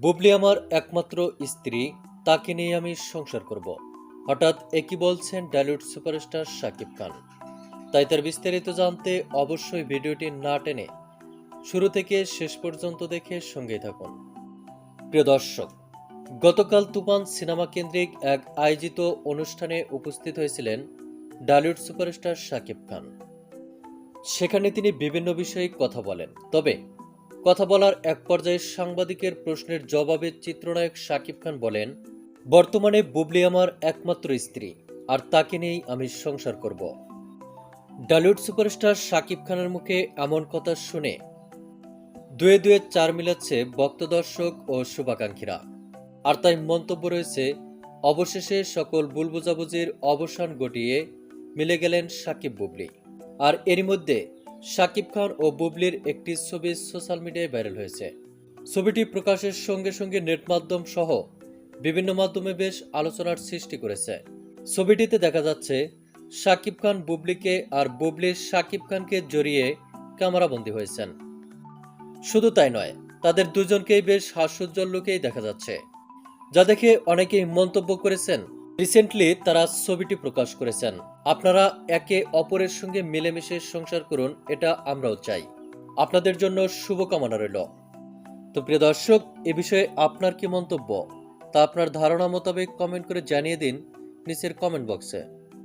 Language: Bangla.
বুবলি আমার একমাত্র স্ত্রী, তাকে নিয়ে আমি সংসার করব। হঠাৎ একই বলছেন ডালিউড সুপারস্টার শাকিব খান। তাই তার বিস্তারিত জানতে অবশ্যই ভিডিওটি না টেনে শুরু থেকে শেষ পর্যন্ত দেখে সঙ্গেই থাকুন। প্রিয় দর্শক, গতকাল তুফান সিনেমা কেন্দ্রিক এক আয়োজিত অনুষ্ঠানে উপস্থিত হয়েছিলেন ডালিউড সুপারস্টার শাকিব খান। সেখানে তিনি বিভিন্ন বিষয়ে কথা বলেন। তবে কথা বলার এক পর্যায়ে সাংবাদিকের প্রশ্নের জবাবে চিত্রনায়ক শাকিব খান বলেন, বর্তমানে বুবলি আমার একমাত্র স্ত্রী, আর তাকে নিয়েই আমি সংসার করব। ডালিউড সুপারস্টার শাকিব খানের মুখে এমন কথা শুনে দুয়ে দুয়ে চার মিলাচ্ছে ভক্ত দর্শক ও শুভাকাঙ্ক্ষীরা। আর তাই মন্তব্য রয়েছে, অবশেষে সকল বুলবুজাবুজির অবসান ঘটিয়ে মিলে গেলেন সাকিব বুবলি। আর এরই মধ্যে সাকিব খান ও বুবলির একটি ছবি সোশ্যাল মিডিয়ায় ভাইরাল হয়েছে। ছবিটি প্রকাশের সঙ্গে সঙ্গে নেট মাধ্যম সহ বিভিন্ন মাধ্যমে বেশ আলোচনার সৃষ্টি করেছে। ছবিটিতে দেখা যাচ্ছে, সাকিব খান বুবলিকে আর বুবলির সাকিব খানকে জড়িয়ে ক্যামেরাবন্দী হয়েছেন। শুধু তাই নয়, তাদের দুজনকেই বেশ হাস্যোজ্জ্বল লোকেই দেখা যাচ্ছে। যা দেখে অনেকেই মন্তব্য করেছেন রিসেন্টলি তারা ছবিটি প্রকাশ করেছেন। আপনারা একে অপরের সঙ্গে মিলেমিশে সংসার করুন, এটা আমরাও চাই। আপনাদের জন্য শুভকামনা রইল। তো প্রিয় দর্শক, এ বিষয়ে আপনার কি মন্তব্য? তা আপনার ধারণা মোতাবেক কমেন্ট করে জানিয়ে দিন নিচের কমেন্ট বক্সে